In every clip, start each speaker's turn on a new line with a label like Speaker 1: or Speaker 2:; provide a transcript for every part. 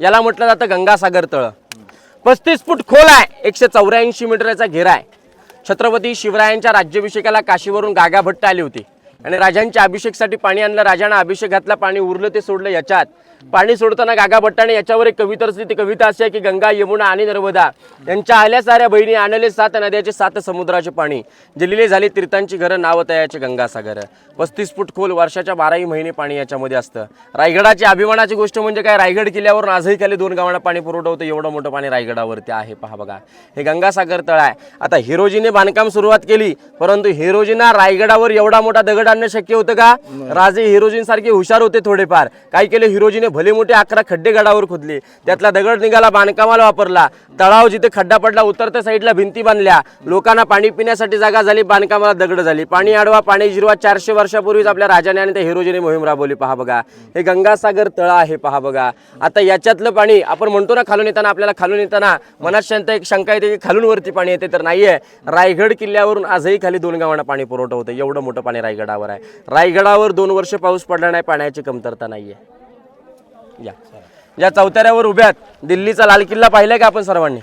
Speaker 1: याला म्हटलं जातं गंगासागर तळ. पस्तीस फूट खोल आहे. एकशे चौऱ्याऐंशी मीटरचा घेरा आहे. छत्रपती शिवरायांच्या राज्याभिषेकाला काशीवरून गागा भट्ट आली होती. आणि राजांच्या अभिषेकसाठी पाणी आणलं राजांना अभिषेक घातला पाणी उरलं ते सोडलं याच्यात. पाणी सोडताना गागा भट्टाने याच्यावर एक कविता असली ती कविता अशी आहे की गंगा यमुना आणि नर्मदा यांच्या आल्या साऱ्या बहिणी आणले सात नद्याचे सात समुद्राचे पाणी. जलिले झाले तीर्थांची घरं नाव तयाचे गंगासागर. पस्तीस फूट खोल वर्षाच्या बाराही महिने पाणी याच्यामध्ये असतं. रायगडाची अभिमानाची गोष्ट म्हणजे काय? रायगड किल्ल्यावर आजही खाली दोन गावांना पाणी पुरवठा होतं. एवढं मोठं पाणी रायगडावरती आहे पहा बघा. हे गंगासागर तळ आहे. आता हिरोजीने बांधकाम सुरुवात केली परंतु हिरोजींना रायगडावर एवढा मोठा दगड आणणं शक्य होतं का? राजे हिरोजींसारखे हुशार होते थोडेफार. काय केले? हिरोजीने भले मोठे अकरा खड्डे गडावर खोदले. त्यातला दगड निघाला बांधकामाला वापरला. तळाव जिथे खड्डा पडला उतरत्या साईडला भिंती बांधल्या. लोकांना पाणी पिण्यासाठी जागा झाली बांधकामाला दगड झाली. पाणी अडवा पाणी जिरवा चारशे वर्षापूर्वीच आपल्या राजाने आणि त्या हिरोजीने मोहीम राबवली. पहा बघा. हे गंगासागर तळ आहे पहा बघा. आता याच्यातलं पाणी आपण म्हणतो ना खालून येताना आपल्याला खालून येताना मनात शंका एक शंका येते की खालून वरती पाणी येते तर नाहीये. रायगड किल्ल्यावरून आजही खाली दोन गावांना पाणी पुरवठा होतं एवढं मोठं पाणी रायगडावर. आहे. रायगडावर दोन वर्ष पाऊस पडला नाही पाण्याची कमतरता नाहीये. या. या चौथऱ्यावर उभ्यात दिल्लीचा लाल किल्ला पाहिलाय का आपण सर्वांनी?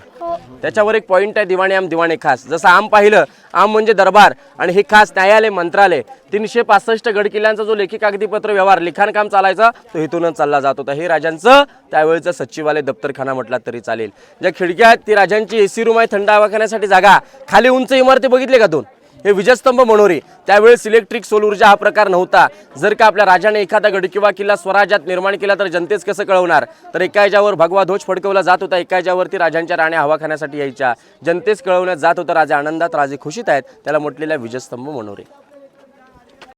Speaker 1: त्याच्यावर एक पॉइंट आहे दिवाणी आम दिवाणी खास. जसं आम पाहिलं आम म्हणजे दरबार आणि हे खास न्यायालय मंत्रालय. तीनशे पासष्ट गड किल्ल्यांचा जो लेखी कागदीपत्र व्यवहार लिखाणकाम चालायचा तो इथूनच चालला जात होता. हे राजांचं त्यावेळेचं सचिवालय दप्तरखाना म्हटला तरी चालेल. ज्या खिडक्या आहेत ती राजांची एसी रूम आहे थंड हवा खाण्यासाठी जागा. खाली उंच इमारती बघितले का दोन? हे विजयस्तंभ मनोरे. त्यावेळेस इलेक्ट्रिक सोल ऊर्जा हा प्रकार नव्हता. जर का आपल्या राजाने एखादा गड किंवा किल्ला स्वराज्यात निर्माण केला तर जनतेच कसं कळवणार? तर एका याच्यावर भगवा ध्वज फडकवला जात होता. एका याच्यावरती राजांच्या राण्या हवा खाण्यासाठी यायच्या. जनतेच कळवण्यात जात होतं. राजा आनंदात राजे खुशीत आहेत. त्याला म्हटलेल्या विजयस्तंभ मनोरे.